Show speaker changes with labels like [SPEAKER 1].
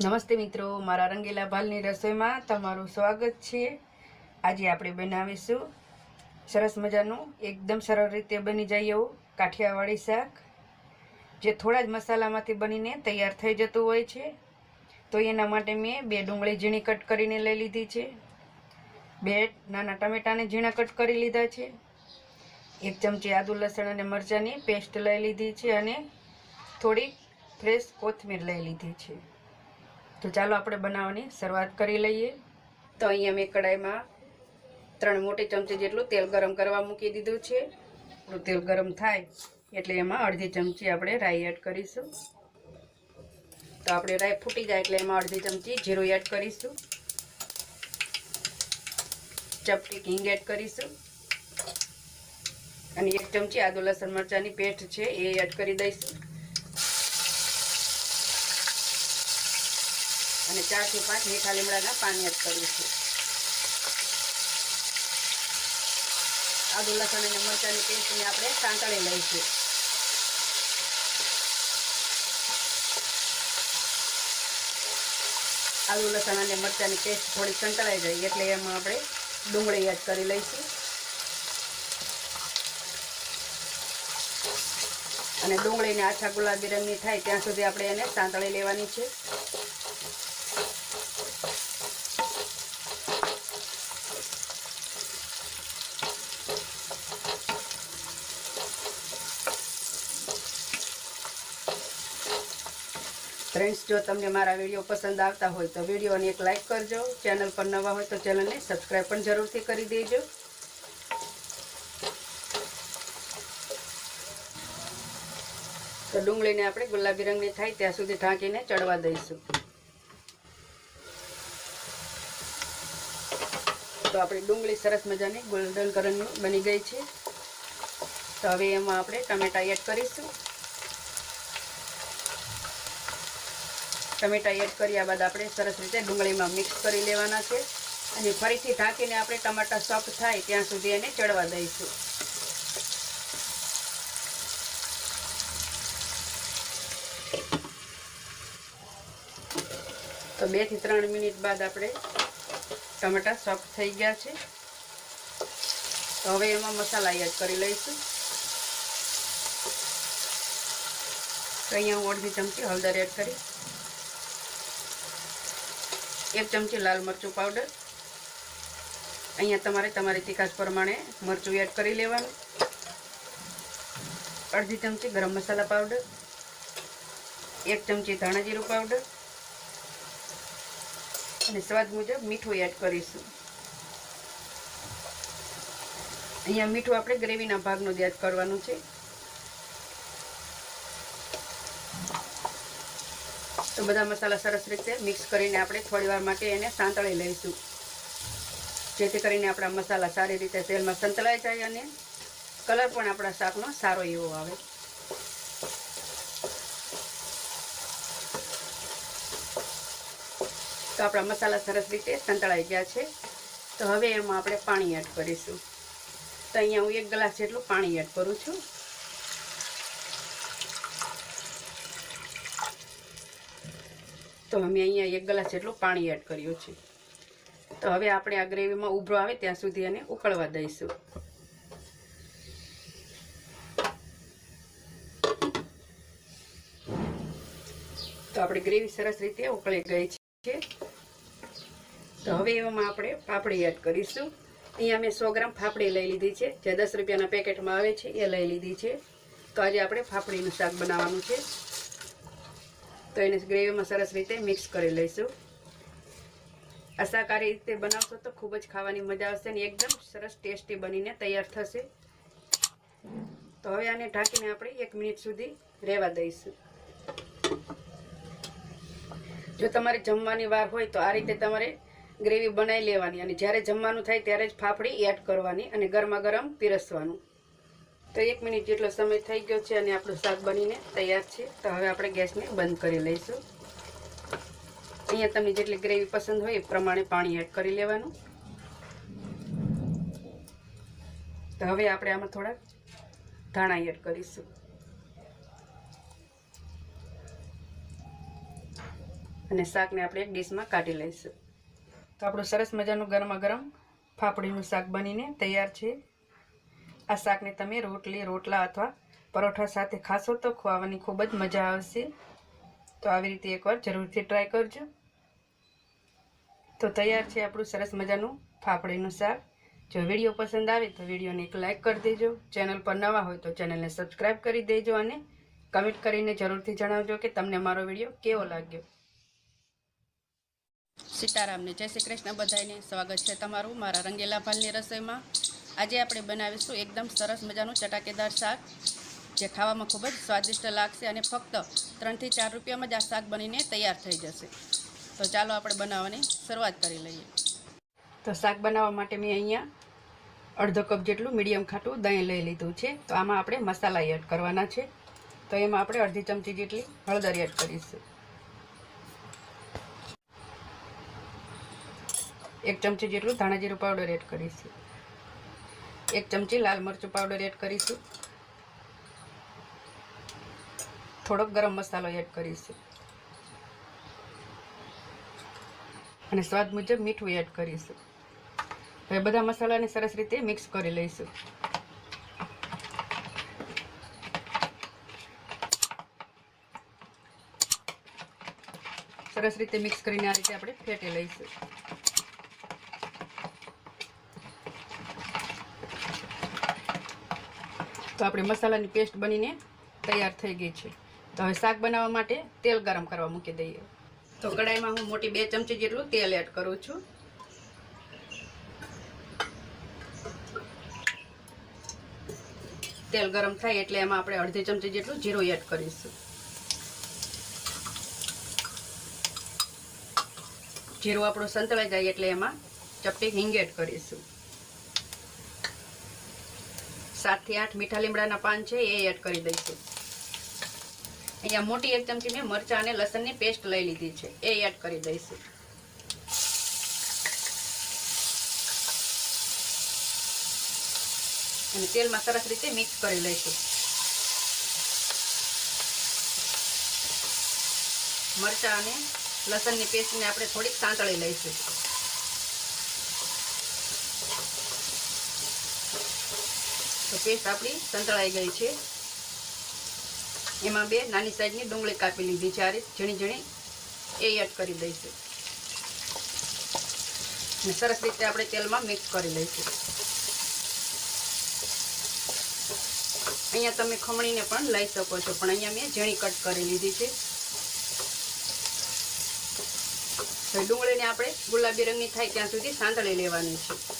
[SPEAKER 1] નમસ્તે મિત્રો, મારા રંગીલા ભાલની રસોઈમાં તમારું સ્વાગત છે. આજે આપણે બનાવીશું સરસ મજાનું, એકદમ સરળ રીતે બની જાય એવું કાઠિયાવાડી શાક, જે થોડા જ મસાલામાંથી બનીને તૈયાર થઈ જતું હોય છે. તો એના માટે મેં બે ડુંગળી ઝીણી કટ કરીને લઈ લીધી છે. બે નાના ટમેટાને ઝીણા કટ કરી લીધા છે. એક ચમચી આદુ, લસણ અને મરચાંની પેસ્ટ લઈ લીધી છે અને થોડીક ફ્રેશ કોથમીર લઈ લીધી છે. તો ચાલો આપણે બનાવવાની શરૂઆત કરી લઈએ. તો અહીંયા મેં કડાઈમાં ત્રણ મોટી ચમચી જેટલું તેલ ગરમ કરવા મૂકી દીધું છે. તેલ ગરમ થાય એટલે એમાં અડધી ચમચી આપણે રાઈ એડ કરીશું. તો આપણે રાઈ ફૂટી જાય એટલે એમાં અડધી ચમચી જીરું એડ કરીશું. ચપટી હિંગ એડ કરીશું. અને એક ચમચી આદુ લસણ મરચાંની પેસ્ટ છે એ એડ કરી દઈશું. અને ચારથી પાંચ મીઠા લીમડાના પાણી એડ કરીશું આદુ, લસણ અને મરચાંની પેસ્ટને આપણે સાંતળી લઈશું. આદુ, લસણ અને મરચાંની પેસ્ટ થોડી સંતળાઈ જાય એટલે એમાં આપણે ડુંગળી એડ કરી લઈશું. અને ડુંગળીને આછા ગુલાબી રંગની થાય ત્યાં સુધી આપણે એને સાંતળી લેવાની છે. ફ્રેન્ડ્સ જો તમને મારા વીડિયો પસંદ આવતા હોય તો વિડીયોને એક લાઇક કરજો. ચેનલ પર નવા હોય તો ચેનલને સબસ્ક્રાઈબ પણ જરૂરથી કરી દેજો. તો ડુંગળીને આપણે ગુલાબી રંગની થાય ત્યાં સુધી ઢાંકીને ચડવા દઈશું. તો આપણી ડુંગળી સરસ મજાની ગોલ્ડન કલરની બની ગઈ છે. તો હવે એમાં આપણે ટમેટા એડ કરીશું. ટમેટા એડ કર્યા બાદ આપણે સરસ રીતે ડુંગળીમાં મિક્સ કરી લેવાના છે. અને ફરીથી ઢાંકીને આપણે ટમાટા સોફ્ટ થાય ત્યાં સુધી એને ચડવા દઈશું. તો બેથી ત્રણ મિનિટ બાદ આપણે ટમાટા સોફ્ટ થઈ ગયા છે. તો હવે એમાં મસાલા એડ કરી લઈશું. તો અહીંયા હું અડધી ચમચી હળદર એડ કરી એક ચમચી લાલ મરચું પાવડર અહીંયા તમારે તમારી તીખાશ પ્રમાણે મરચું એડ કરી લેવાનું. અડધી ચમચી ગરમ મસાલા પાવડર એક ચમચી ધાણા જીરું પાવડર અને સ્વાદ મુજબ મીઠું એડ કરીશું. અહીંયા મીઠું આપણે ગ્રેવીના ભાગનું જ એડ કરવાનું છે. બધા મસાલા સરસ રીતે મિક્સ કરીને આપણે થોડી વાર માટે એને સાંતળી લઈશું. જેથી કરીને આપણા મસાલા સારી રીતે તેલમાં સંતળાઈ જાય અને કલર પણ આપણા શાકનો સારો એવો આવે. તો આપણા મસાલા સરસ રીતે સંતળાઈ ગયા છે. તો હવે એમાં આપણે પાણી એડ કરીશું. તો અહીંયા હું એક ગ્લાસ જેટલું પાણી એડ કરું છું. તો અમે અહીંયા એક ગ્લાસ જેટલું પાણી એડ કર્યું છે. તો હવે આપણે આ ગ્રેવીમાં ઉભરો આવે ત્યાં સુધી એને ઉકળવા દઈશું. તો આપણી ગ્રેવી સરસ રીતે ઉકળી ગઈ છે. તો હવે એમાં આપણે પાપડી એડ કરીશું. અહીંયા મેં સો ગ્રામ ફાફડી લઈ લીધી છે. જે દસ રૂપિયાના પેકેટમાં આવે છે, એ લઈ લીધી છે. તો આજે આપણે ફાફડીનું શાક બનાવવાનું છે. તો એને ગ્રેવીમાં સરસ રીતે મિક્સ કરી લઈશું. આ રીતે બનાવશો તો ખૂબ જ ખાવાની મજા આવશે અને એકદમ સરસ ટેસ્ટી બનીને તૈયાર થશે. તો હવે આને ઢાંકીને આપણે એક મિનિટ સુધી રહેવા દઈશું. જો તમારે જમવાની વાર હોય તો આ રીતે તમારે ગ્રેવી બનાવી લેવાની અને જ્યારે જમવાનું થાય ત્યારે જ ફાફડી એડ કરવાની અને ગરમા ગરમ પીરસવાનું. તો એક મિનિટ જેટલો સમય થઈ ગયો છે અને આપણું શાક બનીને તૈયાર છે, તો હવે આપણે ગેસને બંધ કરી લઈશું. અહીંયા તમને જેટલી ગ્રેવી પસંદ હોય એ પ્રમાણે પાણી એડ કરી લેવાનું. તો હવે આપણે આમાં થોડાક ધાણા એડ કરીશું. અને શાકને આપણે એક ડીશમાં કાઢી લઈશું. તો આપણું સરસ મજાનું ગરમા ગરમ ફાફડીનું શાક બનીને તૈયાર છે. આ શાકને તમે રોટલી, રોટલા અથવા પરોઠા સાથે ખાશો તો ખવાવાની ખૂબ જ મજા આવશે. તો આવી રીતે એકવાર જરૂરથી ટ્રાય કરજો. તો તૈયાર છે આપણું સરસ મજાનું ફાફડીનું શાક. જો વીડિયો પસંદ આવે તો વિડીયોને એક લાઇક કરી દેજો. ચેનલ પર નવા હોય તો ચેનલને સબસ્ક્રાઈબ કરી દેજો અને કમેન્ટ કરીને જરૂરથી જણાવજો કે તમને મારો વીડિયો કેવો લાગ્યો. સીતારામને જય શ્રી કૃષ્ણ. બધાને સ્વાગત છે તમારું મારા રંગેલા ભાલની રસોઈમાં. આજે આપણે બનાવીશું એકદમ સરસ મજાનું ચટાકેદાર શાક, જે ખાવામાં ખૂબ જ સ્વાદિષ્ટ લાગશે અને ફક્ત ત્રણથી ચાર રૂપિયામાં જ આ શાક બનીને તૈયાર થઈ જશે. તો ચાલો આપણે બનાવવાની શરૂઆત કરી લઈએ. તો શાક બનાવવા માટે મેં અહીંયા અડધો કપ જેટલું મીડિયમ ખાટું દહીં લઈ લીધું છે. તો આમાં આપણે મસાલા એડ કરવાના છે. તો એમાં આપણે અડધી ચમચી જેટલી હળદર એડ કરીશું. એક ચમચી જેટલું ધાણા જીરું પાવડર એડ કરીશું. એક ચમચી લાલ મરચું પાવડર એડ કરીશું. થોડોક ગરમ મસાલો એડ કરીશું. અને સ્વાદ મુજબ મીઠું એડ કરીશું. હવે બધા મસાલાને સરસ રીતે મિક્સ કરી લઈશું. સરસ રીતે મિક્સ કરીને આ રીતે આપણે ફેટી લઈશું. તો આપણે મસાલાની પેસ્ટ બનીને તૈયાર થઈ ગઈ છે. તો હવે શાક બનાવવા માટે તેલ ગરમ કરવા મૂકી દઈએ. તો કડાઈમાં હું મોટી બે ચમચી જેટલું તેલ એડ કરું છું. તેલ ગરમ થાય એટલે એમાં આપણે અડધી ચમચી જેટલું જીરું એડ કરીશું. જીરું આપણું સંતળાઈ જાય એટલે એમાં ચપટી હિંગ એડ કરીશું. સાતથી આઠ મીઠા લીમડાના પાન છે, એ એડ કરી દઈશું. અહીંયા મોટી એક ચમચી મેં મરચાં અને લસણની પેસ્ટ લઈ લીધી છે, એ એડ કરી દઈશું. અને તેલમાં સરસ રીતે મિક્સ કરી લઈશું. મરચાં અને લસણની પેસ્ટને આપણે થોડીક સાંતળી લઈશું. તો પેસ્ટ આપણી સંતળાઈ ગઈ છે. એમાં બે નાની સાઈઝની ડુંગળી કાપી લીધી છે. આ રીત ઝીણી ઝીણી એ એડ કરી દઈશું. અને સરસ રીતે આપણે તેલમાં મિક્સ કરી લઈશું. અહીંયા તમે ખમણીને પણ લઈ શકો છો, પણ અહીંયા મેં ઝીણી કટ કરી લીધી છે. ડુંગળીને આપણે ગુલાબી રંગની થાય ત્યાં સુધી સાંતળી લેવાની છે.